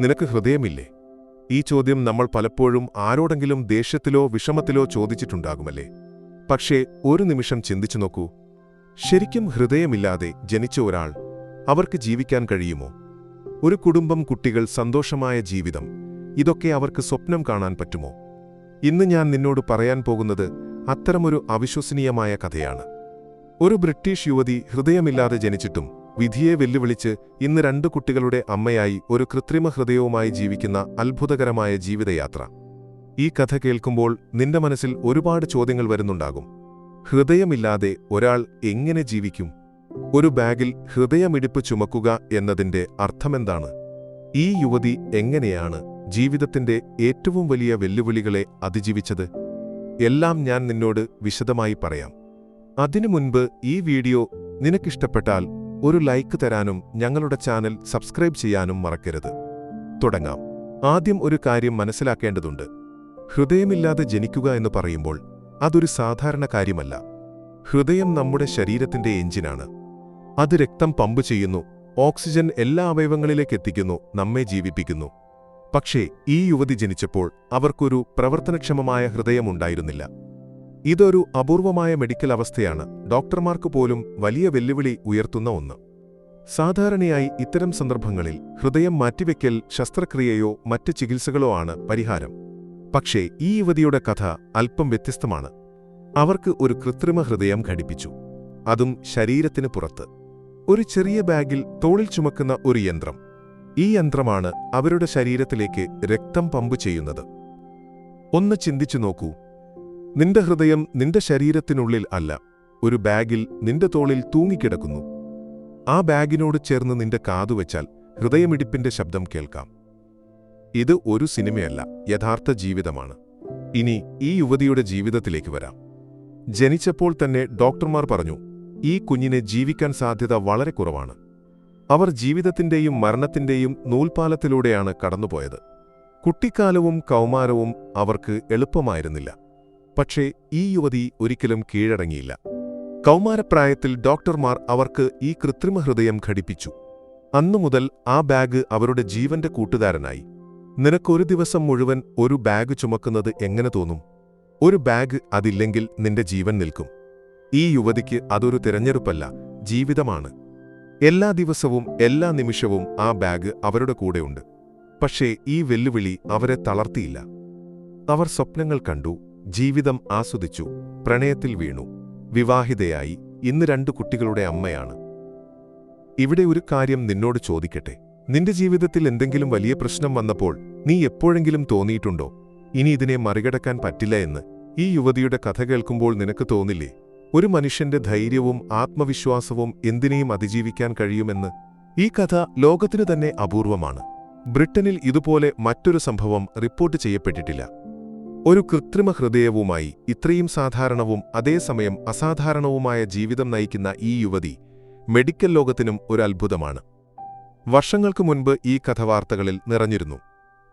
നിനക്ക് ഹൃദയമില്ലേ? ഈ ചോദ്യം നമ്മൾ പലപ്പോഴും ആരോടെങ്കിലും ദേഷ്യത്തിലോ വിഷമത്തിലോ ചോദിച്ചിട്ടുണ്ടാകുമല്ലേ? പക്ഷേ ഒരു നിമിഷം ചിന്തിച്ചു നോക്കൂ. ശരിക്കും ഹൃദയമില്ലാതെ ജനിച്ച ഒരാൾ അവർക്ക് ജീവിക്കാൻ കഴിയുമോ? ഒരു കുടുംബം കുട്ടികൾ സന്തോഷമായ ജീവിതം ഇതൊക്കെ അവർക്ക് സ്വപ്നം കാണാൻ പറ്റുമോ? ഇന്ന് ഞാൻ നിന്നോട് പറയാൻ പോകുന്നത് അത്തരമൊരു അവിശ്വസനീയമായ കഥയാണ്. ഒരു ബ്രിട്ടീഷ് യുവതി ഹൃദയമില്ലാതെ ജനിച്ചിട്ടും വിധിയെ വെല്ലുവിളിച്ച് ഇന്ന് രണ്ട് കുട്ടികളുടെ അമ്മയായി ഒരു കൃത്രിമ ഹൃദയവുമായി ജീവിക്കുന്ന അത്ഭുതകരമായ ജീവിതയാത്ര. ഈ കഥ കേൾക്കുമ്പോൾ നിന്റെ മനസ്സിൽ ഒരുപാട് ചോദ്യങ്ങൾ വരുന്നുണ്ടാകും. ഹൃദയമില്ലാതെ ഒരാൾ എങ്ങനെ ജീവിക്കും? ഒരു ബാഗിൽ ഹൃദയമിടിപ്പ് ചുമക്കുക എന്നതിന്റെ അർത്ഥമെന്താണ്? ഈ യുവതി എങ്ങനെയാണ് ജീവിതത്തിന്റെ ഏറ്റവും വലിയ വെല്ലുവിളികളെ അതിജീവിച്ചത്? എല്ലാം ഞാൻ നിന്നോട് വിശദമായി പറയാം. അതിനു മുൻപ് ഈ വീഡിയോ നിനക്കിഷ്ടപ്പെട്ടാൽ ഒരു ലൈക്ക് തരാനും ഞങ്ങളുടെ ചാനൽ സബ്സ്ക്രൈബ് ചെയ്യാനും മറക്കരുത്. തുടങ്ങാം. ആദ്യം ഒരു കാര്യം മനസ്സിലാക്കേണ്ടതുണ്ട്. ഹൃദയമില്ലാതെ ജനിക്കുക എന്ന് പറയുമ്പോൾ അതൊരു സാധാരണ കാര്യമല്ല. ഹൃദയം നമ്മുടെ ശരീരത്തിന്റെ എഞ്ചിനാണ്. അത് രക്തം പമ്പ് ചെയ്യുന്നു ഓക്സിജൻ എല്ലാ അവയവങ്ങളിലേക്ക് എത്തിക്കുന്നു നമ്മെ ജീവിപ്പിക്കുന്നു. പക്ഷേ ഈ യുവതി ജനിച്ചപ്പോൾ അവർക്കൊരു പ്രവർത്തനക്ഷമമായ ഹൃദയമുണ്ടായിരുന്നില്ല ഇതൊരു അപൂർവമായ മെഡിക്കൽ അവസ്ഥയാണ്. ഡോക്ടർമാർക്ക് പോലും വലിയ വെല്ലുവിളി ഉയർത്തുന്ന ഒന്ന്. സാധാരണയായി ഇത്തരം സന്ദർഭങ്ങളിൽ ഹൃദയം മാറ്റിവെക്കൽ ശസ്ത്രക്രിയയോ മറ്റ് ചികിത്സകളോ ആണ് പരിഹാരം. പക്ഷേ ഈ യുവതിയുടെ കഥ അല്പം വ്യത്യസ്തമാണ്. അവർക്ക് ഒരു കൃത്രിമ ഹൃദയം ഘടിപ്പിച്ചു. അതും ശരീരത്തിന് പുറത്ത്. ഒരു ചെറിയ ബാഗിൽ തോളിൽ ചുമക്കുന്ന ഒരു യന്ത്രം. ഈ യന്ത്രമാണ് അവരുടെ ശരീരത്തിലേക്ക് രക്തം പമ്പ് ചെയ്യുന്നത്. ഒന്ന് ചിന്തിച്ചു നോക്കൂ. നിന്റെ ഹൃദയം നിന്റെ ശരീരത്തിനുള്ളിൽ അല്ല. ഒരു ബാഗിൽ നിന്റെ തോളിൽ തൂങ്ങിക്കിടക്കുന്നു. ആ ബാഗിനോട് ചേർന്ന് നിന്റെ കാതുവച്ചാൽ ഹൃദയമിടിപ്പിന്റെ ശബ്ദം കേൾക്കാം. ഇത് ഒരു സിനിമയല്ല യഥാർത്ഥ ജീവിതമാണ്. ഇനി ഈ യുവതിയുടെ ജീവിതത്തിലേക്ക് വരാം. ജനിച്ചപ്പോൾ തന്നെ ഡോക്ടർമാർ പറഞ്ഞു ഈ കുഞ്ഞിനെ ജീവിക്കാൻ സാധ്യത വളരെ കുറവാണ്. അവർ ജീവിതത്തിന്റെയും മരണത്തിന്റെയും നൂൽപാലത്തിലൂടെയാണ് കടന്നുപോയത്. കുട്ടിക്കാലവും കൗമാരവും അവർക്ക് എളുപ്പമായിരുന്നില്ല. പക്ഷേ ഈ യുവതി ഒരിക്കലും കീഴടങ്ങിയില്ല. കൗമാരപ്രായത്തിൽ ഡോക്ടർമാർ അവർക്ക് ഈ കൃത്രിമ ഹൃദയം ഘടിപ്പിച്ചു. അന്നുമുതൽ ആ ബാഗ് അവരുടെ ജീവന്റെ കൂട്ടുകാരനായി. നിനക്കൊരു ദിവസം മുഴുവൻ ഒരു ബാഗ് ചുമക്കുന്നത് എങ്ങനെ തോന്നും? ഒരു ബാഗ് അതില്ലെങ്കിൽ നിന്റെ ജീവൻ നിൽക്കും. ഈ യുവതിക്ക് അതൊരു തിരഞ്ഞെടുപ്പല്ല ജീവിതമാണ്. എല്ലാ ദിവസവും എല്ലാ നിമിഷവും ആ ബാഗ് അവരുടെ കൂടെയുണ്ട്. പക്ഷേ ഈ വെല്ലുവിളി അവരെ തളർത്തിയില്ല. അവർ സ്വപ്നങ്ങൾ കണ്ടു. ജീവിതം ആസ്വദിച്ചു പ്രണയത്തിൽ വീണു. വിവാഹിതയായി ഇന്ന് രണ്ടു കുട്ടികളുടെ അമ്മയാണ്. ഇവിടെ ഒരു കാര്യം നിന്നോട് ചോദിക്കട്ടെ. നിന്റെ ജീവിതത്തിൽ എന്തെങ്കിലും വലിയ പ്രശ്നം വന്നപ്പോൾ നീ എപ്പോഴെങ്കിലും തോന്നിയിട്ടുണ്ടോ? ഇനി ഇതിനെ മറികടക്കാൻ പറ്റില്ല എന്ന്. ഈ യുവതിയുടെ കഥ കേൾക്കുമ്പോൾ നിനക്ക് തോന്നില്ലേ? ഒരു മനുഷ്യന്റെ ധൈര്യവും ആത്മവിശ്വാസവും എന്തിനേയും അതിജീവിക്കാൻ കഴിയുമെന്ന്? ഈ കഥ ലോകത്തിനു തന്നെ അപൂർവമാണ്. ബ്രിട്ടനിൽ ഇതുപോലെ മറ്റൊരു സംഭവം റിപ്പോർട്ട് ചെയ്യപ്പെട്ടിട്ടില്ല. ഒരു കൃത്രിമ ഹൃദയവുമായി ഇത്രയും സാധാരണവും അതേസമയം അസാധാരണവുമായ ജീവിതം നയിക്കുന്ന ഈ യുവതി മെഡിക്കൽ ലോകത്തിനും ഒരു അത്ഭുതമാണ്. വർഷങ്ങൾക്ക് മുൻപ് ഈ കഥവാർത്തകളിൽ നിറഞ്ഞിരുന്നു.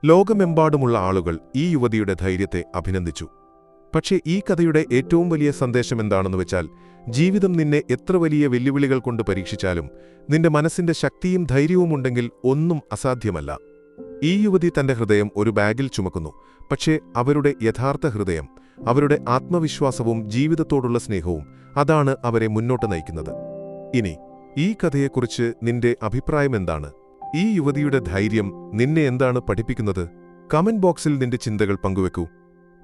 ലോകമെമ്പാടുമുള്ള ആളുകൾ ഈ യുവതിയുടെ ധൈര്യത്തെ അഭിനന്ദിച്ചു. പക്ഷേ ഈ കഥയുടെ ഏറ്റവും വലിയ സന്ദേശം എന്താണെന്ന് വെച്ചാൽ ജീവിതം നിന്നെ എത്ര വലിയ വെല്ലുവിളികൾ കൊണ്ട് പരീക്ഷിച്ചാലും നിന്റെ മനസ്സിന്റെ ശക്തിയും ധൈര്യവുമുണ്ടെങ്കിൽ ഒന്നും അസാധ്യമല്ല. ഈ യുവതി തന്റെ ഹൃദയം ഒരു ബാഗിൽ ചുമക്കുന്നു. പക്ഷേ അവരുടെ യഥാർത്ഥ ഹൃദയം അവരുടെ ആത്മവിശ്വാസവും ജീവിതത്തോടുള്ള സ്നേഹവും അതാണ് അവരെ മുന്നോട്ട് നയിക്കുന്നത്. ഇനി ഈ കഥയെക്കുറിച്ച് നിന്റെ അഭിപ്രായം എന്താണ്? ഈ യുവതിയുടെ ധൈര്യം നിന്നെ എന്താണ് പഠിപ്പിക്കുന്നത്? കമന്റ് ബോക്സിൽ നിന്റെ ചിന്തകൾ പങ്കുവെക്കൂ.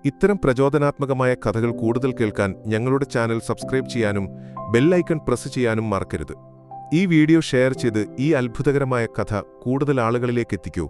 ഇത്തരം പ്രചോദനാത്മകമായ കഥകൾ കൂടുതൽ കേൾക്കാൻ ഞങ്ങളുടെ ചാനൽ സബ്സ്ക്രൈബ് ചെയ്യാനും ബെല്ലൈക്കൺ പ്രസ് ചെയ്യാനും മറക്കരുത്. ഈ വീഡിയോ ഷെയർ ചെയ്ത് ഈ അത്ഭുതകരമായ കഥ കൂടുതൽ ആളുകളിലേക്ക് എത്തിക്കൂ.